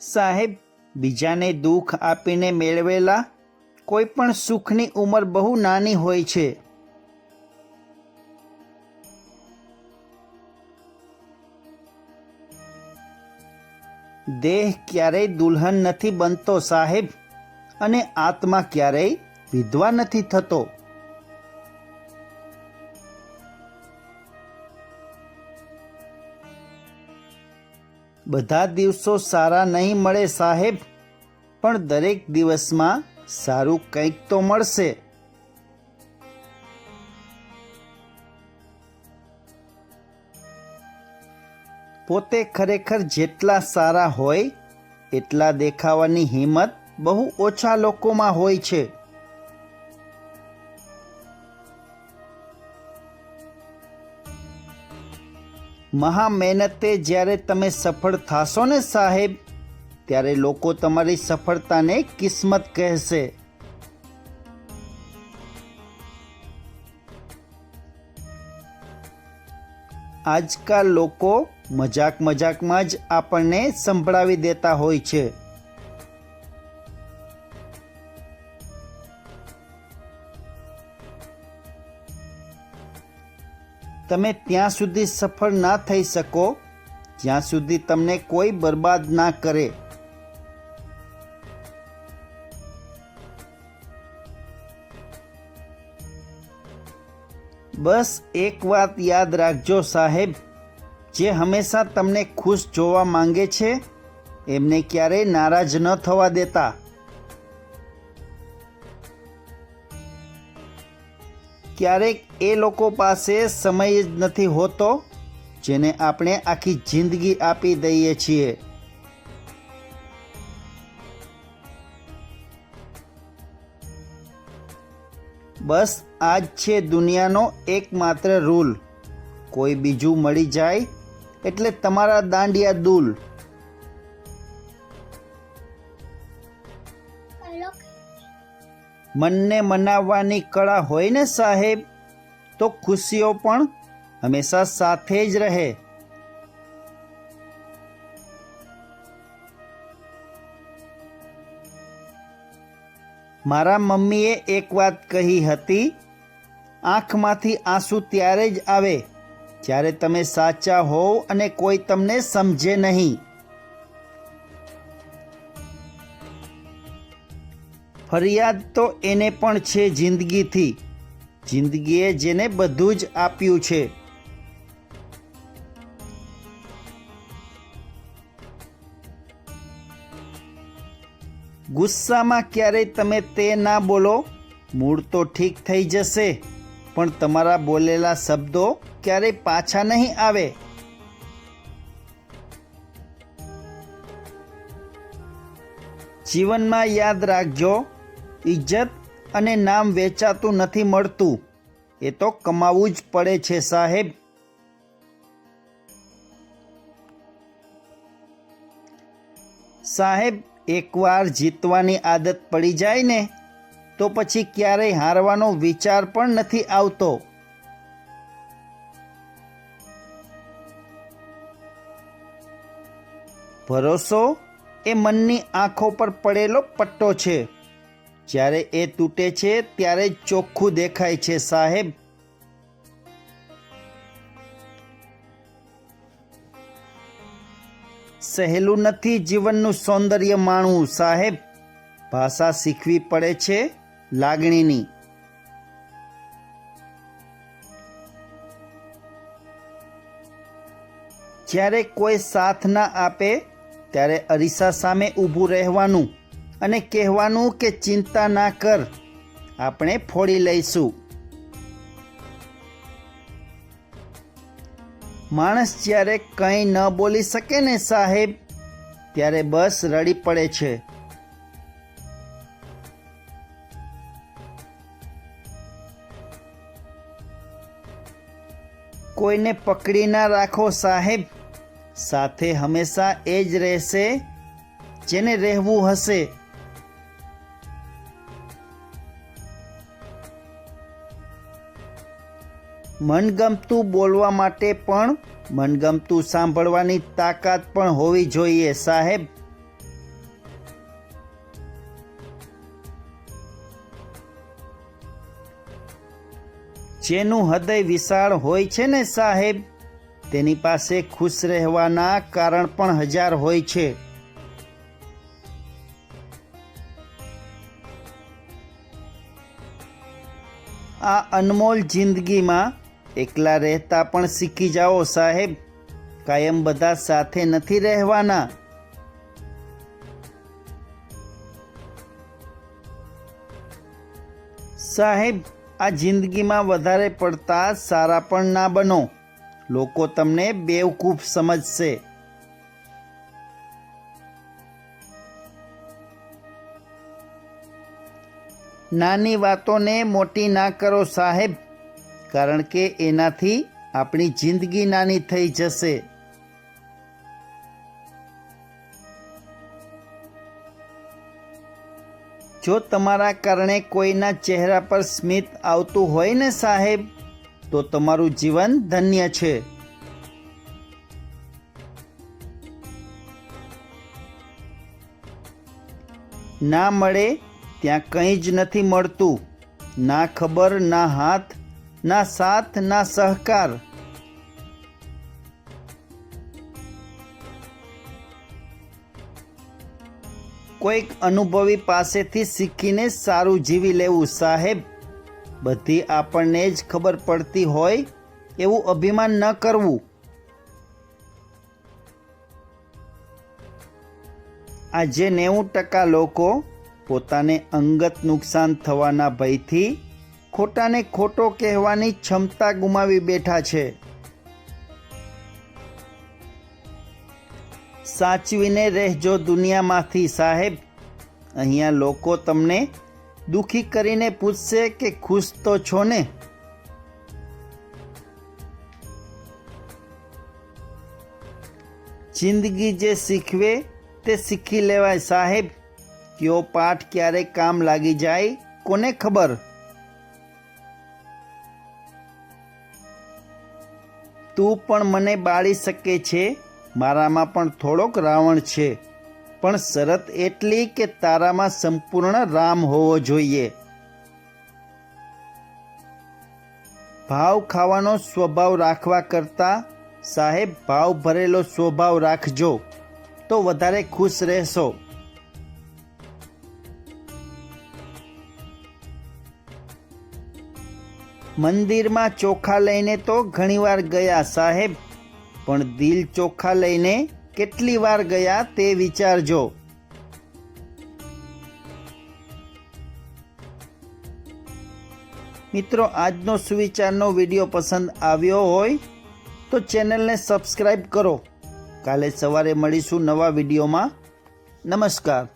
સાહેબ, બીજાને દુઃખ આપીને મેળવેલા કોઈ પણ સુખની ઉંમર બહુ નાની હોય છે. દેહ ક્યારેય દુલ્હન નથી બનતો સાહેબ, અને આત્મા ક્યારેય વિધવા નથી થતો. બધા દિવસો સારા નહીં મળે સાહેબ, પણ દરેક દિવસમાં સારું કંઈક તો મળશે. પોતે ખરેખર જેટલા સારા હોય, એટલા દેખાવાની હિંમત બહુ ઓછા લોકોમાં હોય છે. મહા મહેનતે જ્યારે તમે સફળ થાશો ને સાહેબ, ત્યારે લોકો તમારી સફળતાને કિસ્મત કહેશે. આજકાલ લોકો મજાક મજાકમાં જ આપણને સંભળાવી દેતા હોય છે. તમે ત્યાં સુધી સફળ ના થઈ શકો, જ્યાં સુધી તમને કોઈ બરબાદ ના કરે. બસ એક વાત યાદ રાખજો સાહેબ, જે હંમેશા તમને ખુશ જોવા માંગે છે, એમને ક્યારેય નારાજ ન થવા દેતા. ક્યારેક એ લોકો પાસે સમય જ નથી હોતો જેને આપણે આખી જિંદગી આપી દઈએ છીએ. બસ આ જ છે દુનિયાનો એકમાત્ર રૂલ. કોઈ બીજું મળી જાય એટલે તમારા દાંડિયા દૂલ. મનને મનાવવાની કળા હોય ને સાહેબ, તો ખુશીઓ પણ હંમેશા સાથે જ રહે. મારા મમ્મીએ એક વાત કહી હતી, આંખમાંથી આંસુ ત્યારે જ આવે જ્યારે તમે સાચા હોવ અને કોઈ તમને સમજે નહીં. ફરિયાદ તો એને પણ છે જિંદગીથી. જિંદગીએ જેને બધું જ આપ્યું છે. ગુસ્સામાં ક્યારેય તમે તે ના બોલો, મૂળ તો ઠીક થઈ જશે, પણ તમારા બોલેલા શબ્દો ક્યારેય પાછા નહીં આવે. જીવનમાં યાદ રાખજો ઇજ્જત અને નામ વેચાતું નથી મળતું. એ તો કમાવું જ પડે છે, સાહેબ. સાહેબ, એકવાર જીતવાની આદત પડી જાય ને, તો પછી ક્યારેય હારવાનો વિચાર પણ નથી આવતો. ભરોસો એ મનની આંખો પર પડેલો પટ્ટો છે. જ્યારે એ તૂટે છે, ત્યારે ચોખ્ખું દેખાય છે, સાહેબ. સહેલું નથી જીવનનું સૌંદર્ય માણવું, સાહેબ. ભાષા શીખવી પડે છે લાગણીની. જ્યારે કોઈ સાથ ના આપે, ત્યારે અરીસા સામે ઊભું રહેવાનું. અને કહેવાનું કે ચિંતા ના કર. આપણે ફોડી લઈશું. માણસ જ્યારે કંઈ ન બોલી શકે ને સાહેબ, ત્યારે બસ રડી પડે છે. કોઈને પકડી ના રાખો સાહેબ. સાથે હંમેશા એ જ રહેશે જેને રહેવું હશે. મનગમતું બોલવા માટે પણ મનગમતું સાંભળવાની તાકાત પણ હોવી જોઈએ, સાહેબ. જેનું હૃદય વિશાળ હોય છે ને, સાહેબ, તેની પાસે ખુશ રહેવાના કારણ પણ હજાર હોય છે. આ અનમોલ જિંદગીમાં એકલા રહેતા પણ શીખી જાઓ સાહેબ. કાયમ બધા સાથે નથી રહેવાના. સાહેબ, આ જિંદગીમાં વધારે પડતા સારા પણ ના બનો. લોકો તમને બેવકૂફ સમજશે. નાની વાતોને મોટી ના કરો સાહેબ. કારણ કે એનાથી આપણી જિંદગી નાની થઈ જશે. જો તમારા કારણે કોઈના ચહેરા પર સ્મિત આવતું હોય ને સાહેબ, તો તમારું જીવન ધન્ય છે. ના મળે ત્યાં કંઈ જ નથી મળતું. ના ખબર, ના હાથ ના સાથ ના સહકાર કોઈક અનુભવી પાસેથી શીખીને સારું જીવી લેવું સાહેબ બધી આપણને જ ખબર પડતી હોય એવું અભિમાન ન કરવું આજે નેવું ટકા લોકો પોતાને અંગત નુકસાન થવાના ભયથી ખોટાને ખોટો કહેવાની ક્ષમતા ગુમાવી બેઠા છે. સાચવીને રહેજો દુનિયામાંથી, સાહેબ. અહીંયા લોકો તમને દુખી કરીને પૂછશે કે ખુશ તો છો ને? જિંદગી જે શીખવે તે શીખી લેવાય, સાહેબ. કયો પાઠ ક્યારે કામ લાગી જાય, કોને ખબર? તું પણ મને બાળી શકે છે? મારામાં પણ થોડોક રાવણ છે. પણ શરત એટલી કે તારામાં સંપૂર્ણ રામ હોવો જોઈએ. ભાવ ખાવાનો સ્વભાવ રાખવા કરતાં સાહેબ, ભાવ ભરેલો સ્વભાવ રાખજો. તો વધારે ખુશ રહેશો. મંદિરમાં ચોખા લઈને તો ઘણીવાર ગયા સાહેબ, પણ દિલ ચોખા લઈને કેટલી વાર ગયા તે વિચારજો. મિત્રો, આજનો સુવિચારનો વીડિયો પસંદ આવ્યો હોય તો ચેનલને સબસ્ક્રાઈબ કરો. કાલે સવારે મળીશું નવા વિડીયોમાં. નમસ્કાર.